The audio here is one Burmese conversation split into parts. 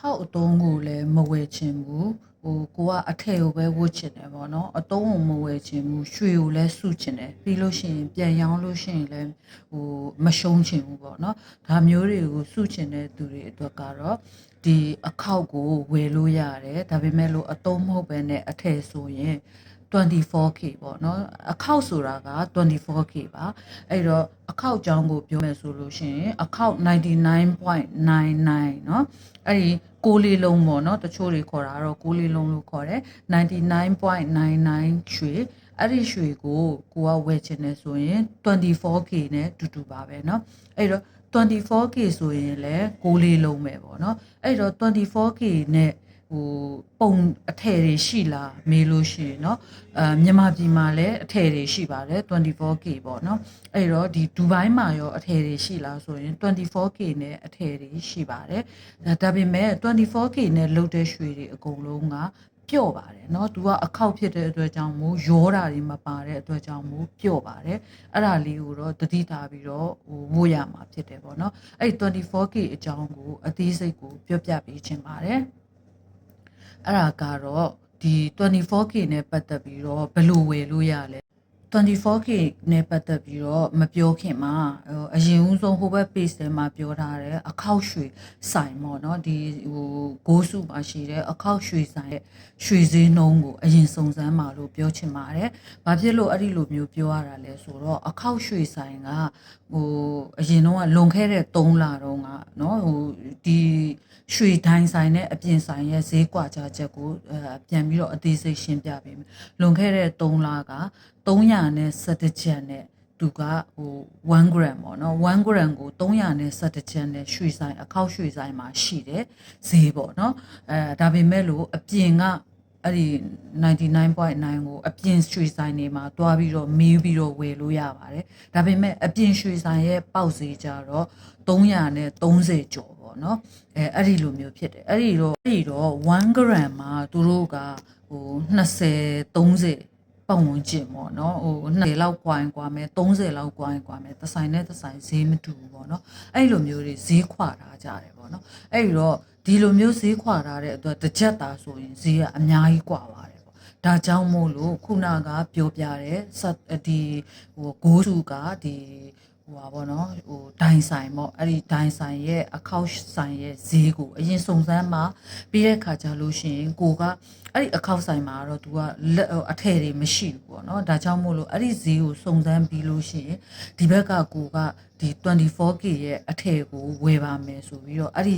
ဟောက်အတုံးကိုလည်းမဝယ်ချင်ဘူးဟိုကိုကအထည်ကိုပဲဝတ်ချင်တယ်ပေါ့နော်အတုံးကိုမဝယ်ချင်ဘူးရွှေကိုလည်းစုချင်တယ်ပြီးလို့ရှိရင်ပြန်ရောင်းလို့ရှိရင်လည်းဟိုမရှုံးချင်ဘူးပေါ့နော်ဒါမျိုးတွေကိုစုချင်တဲ့သူတွေအတွက်ကတော့ဒီအခောက်ကိုဝယ်လို့ရတယ်ဒါပေမဲ့လို့အတုံးမဟုတ်ပဲနဲ့အထည်ဆိုရင် 24K ပေါ့နော်အခောက်ဆိုတာက 24K ပါအဲ့တော့အခောက်ကြောင်းကိုပြောမယ်ဆိုလို့ရှိရင်အခောက်99.99เนาะအဲ့ဒီကိုးလေးလုံးပေါ့နော်တချို့တွေခေါ်တာကတော့ကိုးလေးလုံးလို့ခေါ်တယ်99.99ရွှေအဲ့ဒီရွှေကိုကိုကဝယ်ချင်တယ်ဆိုရင် 24K နဲ့တူတူပါပဲเนาะအဲ့တော့ 24K ဆိုရင်လည်းကိုးလေးလုံးပဲပေါ့နော်အဲ့တော့ 24K နဲ့ ဟိုပုံအထည်တွေရှိလားမေးလို့ရှိရင်เนาะအဲမြန်မာပြည်မှာလည်းအထည်တွေရှိပါတယ် 24K ပေါ့เนาะအဲ့တော့ဒီဒူဘိုင်းမှာရောအထည်တွေရှိလားဆိုရင် 24K နဲ့အထည်တွေရှိပါတယ်ဒါဒါပေမဲ့ 24K နဲ့လုပ်တဲ့ရွှေတွေအကုန်လုံးကပြော့ပါတယ်เนาะသူကအခောက်ဖြစ်တဲ့အတွက်ကြောင့်မို့ရောတာတွေမပါတဲ့အတွက်ကြောင့်မို့ပြော့ပါတယ်အဲ့ဒါလေးကိုတော့တတိထားပြီးတော့ဟိုဝို့ရမှာဖြစ်တယ်ပေါ့เนาะအဲ့ 24K အကြောင်းကိုအသေးစိတ်ကိုပြောပြပေးချင်ပါတယ် အဲ့ဒါကတော့ဒီ 24K နဲ့ပတ်သက်ပြီးတော့ဘယ်လိုဝယ်လို့ရလဲ 24K နဲ့ပတ်သက်ပြီးတော့မပြောခင်မှာဟိုအရင်ဦးဆုံးဟိုဘက် page ထဲမှာပြောထားတယ်အခောက်ရွှေဆိုင်ပေါ့နော်ဒီဟိုဂိုးစုမှာရှိတဲ့အခောက်ရွှေဆိုင်ရဲ့ရွှေဈေးနှုန်းကိုအရင်စုံစမ်းပါလို့ပြောချင်ပါတယ်။ဘာဖြစ်လို့အဲ့ဒီလိုမျိုးပြောရတာလဲဆိုတော့အခောက်ရွှေဆိုင်ကဟိုအရင်တော့လွန်ခဲ့တဲ့3လတုန်းကနော်ဟိုဒီရွှေတိုင်းဆိုင်နဲ့အပြင်ဆိုင်ရဲ့ဈေးကွာခြားချက်ကိုအဲပြန်ပြီးတော့အသေးစိတ်ရှင်းပြပေးမယ်။လွန်ခဲ့တဲ့3လက317ကျပ်နဲ့သူကဟို1 gram ပေါ့နော်1 gram ကို317ကျပ်နဲ့ရွှေဆိုင်အခောက်ရွှေဆိုင်မှာရှိတယ်ဈေးပေါ့နော်အဲဒါပေမဲ့လို့အပြင်ကအဲ့ဒီ99.9ကိုအပြင်ရွှေဆိုင်တွေမှာတွားပြီးတော့မေးပြီးတော့ဝယ်လို့ရပါတယ်ဒါပေမဲ့အပြင်ရွှေဆိုင်ရဲ့ပေါက်ဈေးကြတော့330ကျော်ပေါ့နော်အဲအဲ့ဒီလိုမျိုးဖြစ်တယ်အဲ့ဒီတော့အဲ့ဒီတော့1 gram မှာသူတို့ကဟို20 30 ပတ်ဝန်းကျင်ပေါ့နော်ဟို20လောက်ကွာရင်ကွာမယ်30လောက်ကွာရင်ကွာမယ်တစ်ဆိုင်နဲ့တစ်ဆိုင်ဈေးမတူဘူးပေါ့နော်အဲ့လိုမျိုးတွေဈေးခွာထားကြတယ်ပေါ့နော်အဲ့ဒီတော့ဒီလိုမျိုးဈေးခွာထားတဲ့အတွက်တစ်ချက်သားဆိုရင်ဈေးကအများကြီးကွာပါတယ်ပေါ့ဒါကြောင့်မို့လို့ခုနကပြောပြတဲ့ဆက်ဒီဟိုဂိုးစုကဒီ ဟိုပါဗောနော်ဟိုဒိုင်ဆိုင်ပေါ့အဲ့ဒီဒိုင်ဆိုင်ရဲ့အခောက်ဆိုင်ရဲ့ဈေးကိုအရင်စုံစမ်းမှာပြီးတဲ့ခါကျလို့ရှိရင်ကိုကအဲ့ဒီအခောက်ဆိုင်မှာတော့ तू ကလက်အထည်တွေမရှိဘူးပေါ့နော်ဒါကြောင့်မို့လို့အဲ့ဒီဈေးကိုစုံစမ်းပြီးလို့ရှိရင်ဒီဘက်ကကိုကဒီ 24K ရဲ့အထည်ကိုဝယ်ပါမယ်ဆိုပြီးတော့အဲ့ဒီ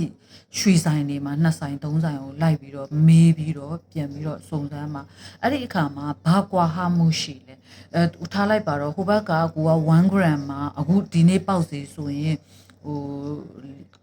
ရွှေဆိုင်တွေမှာနှစ်ဆိုင်သုံးဆိုင်ကိုလိုက်ပြီးတော့မေးပြီးတော့ပြန်ပြီးတော့စုံစမ်းမှာအဲ့ဒီအခါမှာဘာကွာဟမှုရှိလဲ အဲထားလိုက်ပါတော့ဟိုဘက်ကကိုက1 gram မှာအခုဒီနေ့ပေါက်စီဆိုရင်ဟို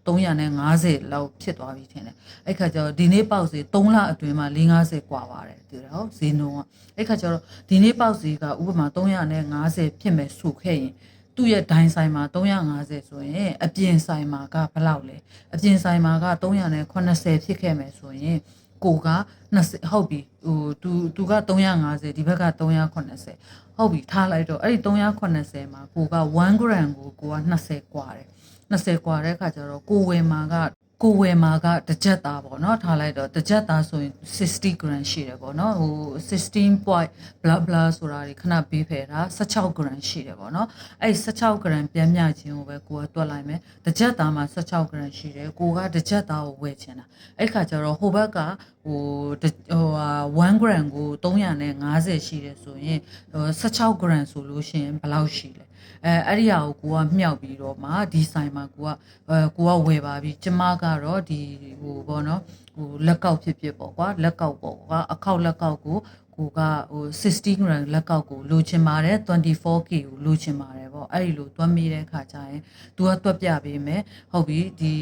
350လောက်ဖြစ်သွားပြီထင်တယ်အဲ့ခါကျတော့ဒီနေ့ပေါက်စီ3လအတွင်းမှာ450กว่าပါတယ်တူတယ်ဟုတ်ဈေးနှုန်းကအဲ့ခါကျတော့ဒီနေ့ပေါက်စီကဥပမာ350ဖြစ်မယ်ဆိုခဲ့ရင်သူ့ရဲ့ဒိုင်းဆိုင်မှာ350ဆိုရင်အပြင်ဆိုင်မှာကဘယ်လောက်လဲအပြင်ဆိုင်မှာက380ဖြစ်ခဲ့မယ်ဆိုရင်ကိုက20ဟုတ်ပြီဟိုသူသူက350ဒီဘက်က380 ဟုတ်ပြီထားလိုက်တော့အဲ့ဒီ380မှာကိုက1 gram ကိုကိုက20กว่าတယ်20กว่าတဲ့ခါကျတော့ကိုဝယ်မှာက ကိုဝယ်မှာကတစ်ကြက်သားပေါ့နော်ထားလိုက်တော့တစ်ကြက်သားဆိုရင်60 gram ရှိတယ်ပေါ့နော်ဟို16 point blah blah ဆိုတာတွေခဏပေးဖယ်တာ16 gram ရှိတယ်ပေါ့နော်အဲ့16 gram ပြန်မြခြင်းကိုပဲကိုကတွက်လိုက်မယ်တစ်ကြက်သားမှာ16 gram ရှိတယ်ကိုကတစ်ကြက်သားကိုဝယ်ချင်တာအဲ့ခါကျတော့ဟိုဘက်ကဟိုဟိုဟာ1 gram ကို350ရှိတယ်ဆိုရင်16 gram ဆိုလို့ရှိရင်ဘယ်လောက်ရှိလဲ အဲအဲ့ဒီဟာကိုကိုကမြှောက်ပြီးတော့မှဒီဆိုင်မှာကိုကအဲကိုကဝယ်ပါပြီကျမကတော့ဒီဟိုဘောနော်ဟိုလက်ကောက်ဖြစ်ဖြစ်ပေါ့ကွာလက်ကောက်ပေါ့ကွာအခောက်လက်ကောက်ကို ကိုကဟို60 gram လက်ကောက်ကိုလိုချင်ပါတယ် 24k ကိုလိုချင်ပါတယ်ပေါ့အဲ့ဒီလိုတွက်မိတဲ့အခါကျရင် तू ကတွက်ပြပေးမယ်ဟုတ်ပြီဒီ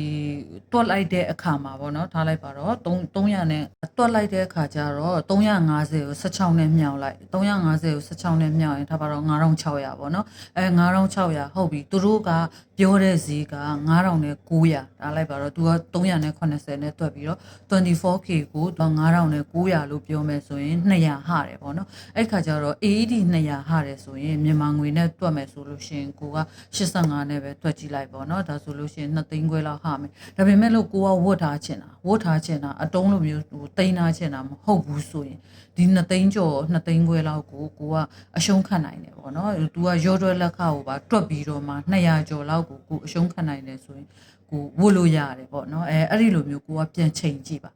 တွက်လိုက်တဲ့အခါမှာပေါ့နော်ထားလိုက်ပါတော့300နဲ့တွက်လိုက်တဲ့အခါကျတော့350ကို16နဲ့မြှောက်လိုက်350ကို16နဲ့မြှောက်ရင်ထားပါတော့9600ပေါ့နော်အဲ9600ဟုတ်ပြီသူတို့ကပြောတဲ့ဈေးက9000နဲ့900ထားလိုက်ပါတော့ तू က380နဲ့တွက်ပြီးတော့ 24k ကို9000နဲ့900လို့ပြောမယ်ဆိုရင်200တယ်ပေါ့နော်အဲ့ခါကျတော့ AED 200ဟာတယ်ဆိုရင်မြန်မာငွေနဲ့တွက်မယ်ဆိုလို့ရှိရင်ကိုက85နဲ့ပဲတွက်ကြည့်လိုက်ပေါ့နော်ဒါဆိုလို့ရှိရင်2သိန်းခွဲလောက်ဟာမယ်ဒါပေမဲ့လို့ကိုကဝတ်ထားချင်တာဝတ်ထားချင်တာအတုံးလိုမျိုးဟိုတိန်းထားချင်တာမဟုတ်ဘူးဆိုရင်ဒီ2သိန်းကျော်2သိန်းခွဲလောက်ကိုကိုကအရှုံးခံနိုင်တယ်ပေါ့နော်သူကရော့တွက်လက်ခကိုပါတွက်ပြီးတော့မှ200ကျော်လောက်ကိုကိုအရှုံးခံနိုင်တယ်ဆိုရင်ကိုဝတ်လို့ရတယ်ပေါ့နော်အဲအဲ့ဒီလိုမျိုးကိုကပြန်ချိန်ကြည့်ပါ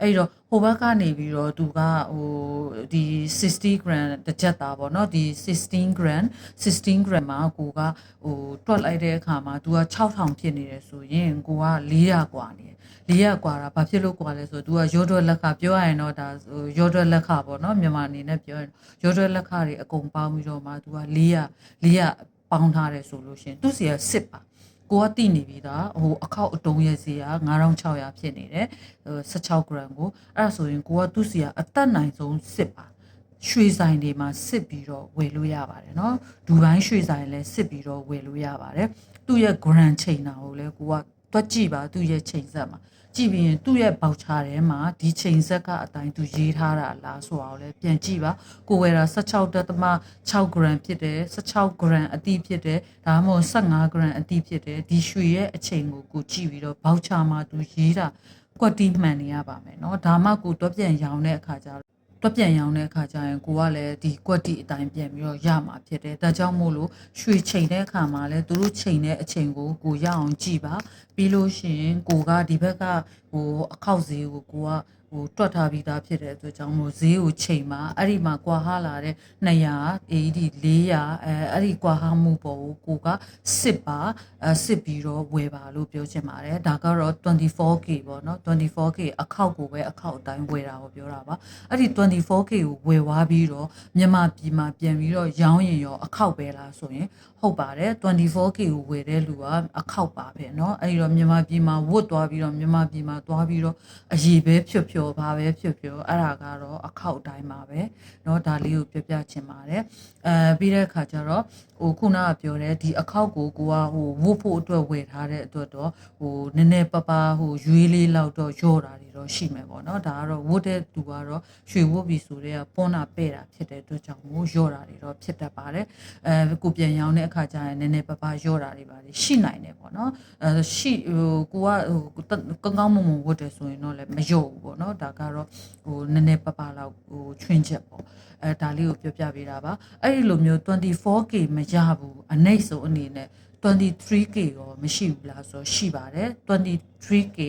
အဲ့တော့ဟိုဘက်ကနေပြီးတော့သူကဟိုဒီ60 gram တစ်ချက်သားပေါ့နော်ဒီ16 gram 16 gram မှာကိုကဟိုတွက်လိုက်တဲ့အခါမှာသူက6000ဖြစ်နေတယ်ဆိုရင်ကိုက400กว่าနေတယ်400กว่าတာဘာဖြစ်လို့กว่าလဲဆိုတော့ तू ကရောဒွက်လက်ခပြောရရင်တော့ဒါဟိုရောဒွက်လက်ခပေါ့နော်မြန်မာအနေနဲ့ပြောရင်ရောဒွက်လက်ခတွေအကုန်ပေါင်းပြီးတော့မှ तू က400 400ပေါင်းထားတယ်ဆိုလို့ရှရင်သူစီကစစ်ပါ ကိုကတိနေပြီသားဟိုအခောက်အတုံးရဲ့ဈေးက9600ဖြစ်နေတယ်ဟို16 gram ကိုအဲ့ဒါဆိုရင်ကိုကသူ့စီကအသက်နိုင်ဆုံးစစ်ပါရွှေဆိုင်တွေမှာစစ်ပြီးတော့ဝယ်လို့ရပါတယ်เนาะဒူဘိုင်းရွှေဆိုင်လည်းစစ်ပြီးတော့ဝယ်လို့ရပါတယ်သူ့ရဲ့ grand ချိန်တာကိုလည်းကိုက တွက်ကြည့်ပါသူ့ရဲ့ချိန်ဆက်မှာကြည့်ပြီးရင်သူ့ရဲ့ပေါက်ချာထဲမှာဒီချိန်ဆက်ကအတိုင်းသူရေးထားတာလားဆိုတာကိုလည်းပြန်ကြည့်ပါကိုဝယ်တာ16.6 gram ဖြစ်တယ်16 gram အတိဖြစ်တယ်ဒါမှမဟုတ်15 gram အတိဖြစ်တယ်ဒီရွှေရဲ့အချိန်ကိုကိုကြည့်ပြီးတော့ပေါက်ချာမှာသူရေးတာကွက်တီမှန်နေရပါမယ်เนาะဒါမှကိုတွက်ပြန်ရောင်းတဲ့အခါကျတော့ တွက်ပြန်ရောင်းတဲ့အခါကျရင်ကိုကလည်းဒီကွက်တီအတိုင်းပြန်ပြီးတော့ရမှာဖြစ်တယ်ဒါကြောင့်မို့လို့ရွှေချိန်တဲ့အခါမှာလည်းသူတို့ချိန်တဲ့အချိန်ကိုကိုရအောင်ကြည့်ပါပြီးလို့ရှိရင်ကိုကဒီဘက်ကဟိုအခောက်ဈေးကိုကိုက ဟိုတွက်ထားပြီးသားဖြစ်တဲ့အတွက်ကြောင့်မို့ဈေးကိုချိန်မှာအဲ့ဒီမှာကွာဟလာတဲ့200 AED 400အဲအဲ့ဒီကွာဟမှုပေါ်ကိုကိုကစစ်ပါအဲစစ်ပြီးတော့ဝယ်ပါလို့ပြောချင်ပါတယ်ဒါကတော့ 24K ပေါ့နော် 24K အခောက်ကိုပဲအခောက်အတိုင်းဝယ်တာကိုပြောတာပါအဲ့ဒီ 24K ကိုဝယ်သွားပြီးတော့မြန်မာပြည်မှာပြန်ပြီးတော့ရောင်းရင်ရောအခောက်ပဲလားဆိုရင်ဟုတ်ပါတယ် 24K ကိုဝယ်တဲ့လူကအခောက်ပါပဲเนาะအဲ့ဒီတော့မြန်မာပြည်မှာဝတ်သွားပြီးတော့မြန်မာပြည်မှာသွားပြီးတော့အရေးပဲဖြွတ်ဖြော ပါပဲဖြွတ်ဖြောအဲ့ဒါကတော့အခောက်တိုင်းပါပဲเนาะဒါလေးကိုပြပြချင်ပါတယ်အဲပြီးတဲ့အခါကျတော့ဟိုခုနကပြောတဲ့ဒီအခောက်ကိုကိုကဟိုဝတ်ဖို့အတွက်ဝယ်ထားတဲ့အတွက်တော့ဟိုနည်းနည်းပပဟိုရွေးလေးလောက်တော့ရော့တာတွေတော့ရှိမယ်ပေါ့เนาะဒါကတော့ဝတ်တဲ့သူကတော့ရွှေဝတ်ပြီဆိုတော့ပွန်းတာပဲ့တာဖြစ်တဲ့အတွက်ကြောင့်မို့ရော့တာတွေတော့ဖြစ်တတ်ပါတယ်အဲကိုပြန်ရောင်းတဲ့အခါကျရင်နည်းနည်းပပရော့တာတွေပါရှိနိုင်တယ်ပေါ့เนาะအဲရှိဟိုကိုကဟိုကောင်းကောင်းမွန်မွန်ဝတ်တယ်ဆိုရင်တော့လည်းမရော့ဘူးပေါ့เนาะ ะဒါကတော့ဟိုနည်းနည်းပပလောက်ဟိုချွင်းချက်ပေါ့အဲဒါလေးကိုပြောပြပေးတာပါအဲ့ဒီလိုမျိုး 24K မရဘူးအနှိမ့်ဆုံးအနေနဲ့ 23K ရောမရှိဘူးလားဆိုတော့ရှိပါတယ် 23K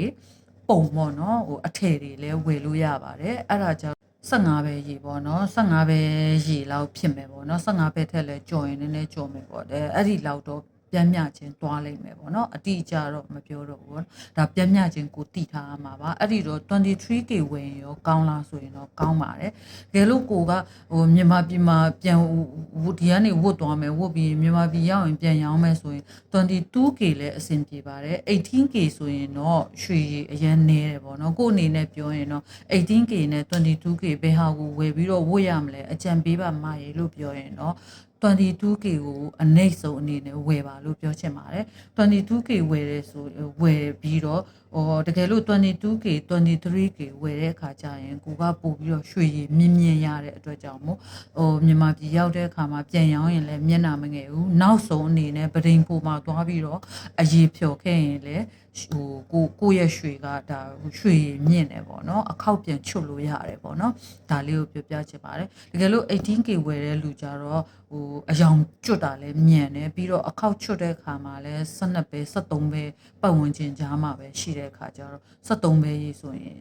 ပုံပေါ့နော်ဟိုအထည်တွေလည်းဝယ်လို့ရပါတယ်အဲ့ဒါကြောင့်15ပဲရေပေါ့နော်15ပဲရေလောက်ဖြစ်မယ်ပေါ့နော်15ပဲထက်လဲကြော်ရင်နည်းနည်းကြော်မယ်ပေါ့တဲ့အဲ့ဒီလောက်တော့ ပြန်မြခြင်းတွားလိုက်မယ်ပေါ့နော်အတိအကျတော့မပြောတော့ဘူးပေါ့ဒါပြန်မြခြင်းကိုတိထားရမှာပါအဲ့ဒီတော့ 23k ဝင်ရောကောင်းလားဆိုရင်တော့ကောင်းပါတယ်တကယ်လို့ကိုကဟိုမြန်မာပြည်မှာပြန်ဒီကနေဝတ်သွားမယ်ဝတ်ပြီးမြန်မာပြည်ရောက်ရင်ပြန်ရောင်းမယ်ဆိုရင် 22k လည်းအဆင်ပြေပါတယ် 18k ဆိုရင်တော့ရွှေအရင်နေတယ်ပေါ့နော်ကို့အနေနဲ့ပြောရင်တော့ 18k နဲ့ 22k ဘယ်ဟာကိုဝယ်ပြီးတော့ဝတ်ရမလဲအကြံပေးပါမရေလို့ပြောရင်တော့ 22k ကိုအနှိမ့်ဆုံးအနေနဲ့ဝယ်ပါလို့ပြောချင်ပါတယ် 22k ဝယ်ရဲဆိုဝယ်ပြီးတော့ဟောတကယ်လို့ 22k 23k ဝယ်တဲ့အခါကျရင်ကိုကပို့ပြီးတော့ရွှေရည်မြင့်မြင့်ရတဲ့အတွက်ကြောင့်မို့ဟိုမြန်မာပြည်ရောက်တဲ့အခါမှာပြန်ရောင်းရင်လည်းမျက်နှာမငယ်ဘူးနောက်ဆုံးအနေနဲ့ပဒိန်ပိုမှာသွားပြီးတော့အရေးဖြော်ခဲ့ရင်လည်းဟိုကိုကိုရဲ့ရွှေကဒါရွှေမြင့်တယ်ပေါ့နော်အခောက်ပြန်ချွတ်လို့ရတယ်ပေါ့နော်ဒါလေးကိုပြောပြချင်ပါတယ်တကယ်လို့ 18k ဝယ်တဲ့လူကြတော့ဟိုအယောင်ကျွတ်တာလည်းမြန်တယ်ပြီးတော့အခောက်ချွတ်တဲ့ခါမှာလည်း12ပဲ73ပဲပတ်ဝန်းကျင်ကြားမှာပဲရှိတဲ့ခါကျတော့73ပဲရေးဆိုရင်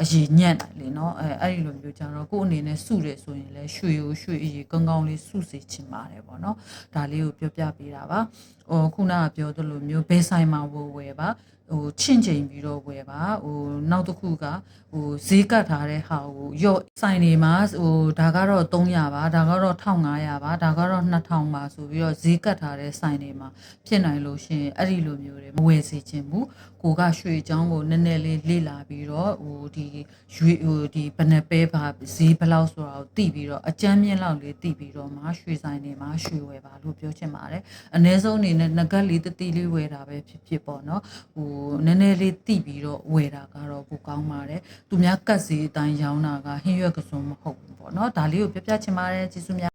အရေးညံ့တယ်လေနော်အဲအဲ့ဒီလိုမျိုးကြတော့ကို့အနေနဲ့စုတယ်ဆိုရင်လည်းရွှေကိုရွှေအရေးကောင်းကောင်းလေးစုစေချင်ပါတယ်ပေါ့နော်ဒါလေးကိုပြောပြပေးတာပါဟိုခုနကပြောသလိုမျိုးဘဲဆိုင်မှာဝယ်ဝယ်ပါဟိုချင့်ချိန်ပြီးတော့ဝယ်ပါဟိုနောက်တစ်ခုကဟိုဈေးကတ်ထားတဲ့ဟာကိုရော့ဆိုင်တွေမှာဟိုဒါကတော့300ပါဒါကတော့1500ပါဒါကတော့2000ပါဆိုပြီးတော့ဈေးကတ်ထားတဲ့ဆိုင်တွေမှာဖြစ်နိုင်လို့ရှိရင်အဲ့ဒီလိုမျိုးတွေမဝယ်စေချင်ဘူးကိုကရွှေချောင်းကိုနည်းနည်းလေးလေ့လာပြီးတော့ဟိုဒီရွေဟိုဒီဘယ်နှပဲပါဈေးဘယ်လောက်ဆိုတာကိုသိပြီးတော့အကြမ်းမြင့်လောက်လေးသိပြီးတော့မှရွှေဆိုင်တွေမှာရွှေဝယ်ပါလို့ပြောချင်ပါတယ်အ ਨੇ ဆုံးအနေနဲ့ငကက်လေးတတိလေးဝယ်တာပဲဖြစ်ဖြစ်ပေါ့နော်ဟိုနည်းနည်းလေးသိပြီးတော့ဝယ်တာကတော့ပိုကောင်းပါတယ်သူများကတ်ဈေးအတိုင်းရောင်းတာကဟင်းရွက်ကစုံမဟုတ်ဘူးပေါ့နော်ဒါလေးကိုပြပြချင်ပါတယ်ကျေးဇူးများ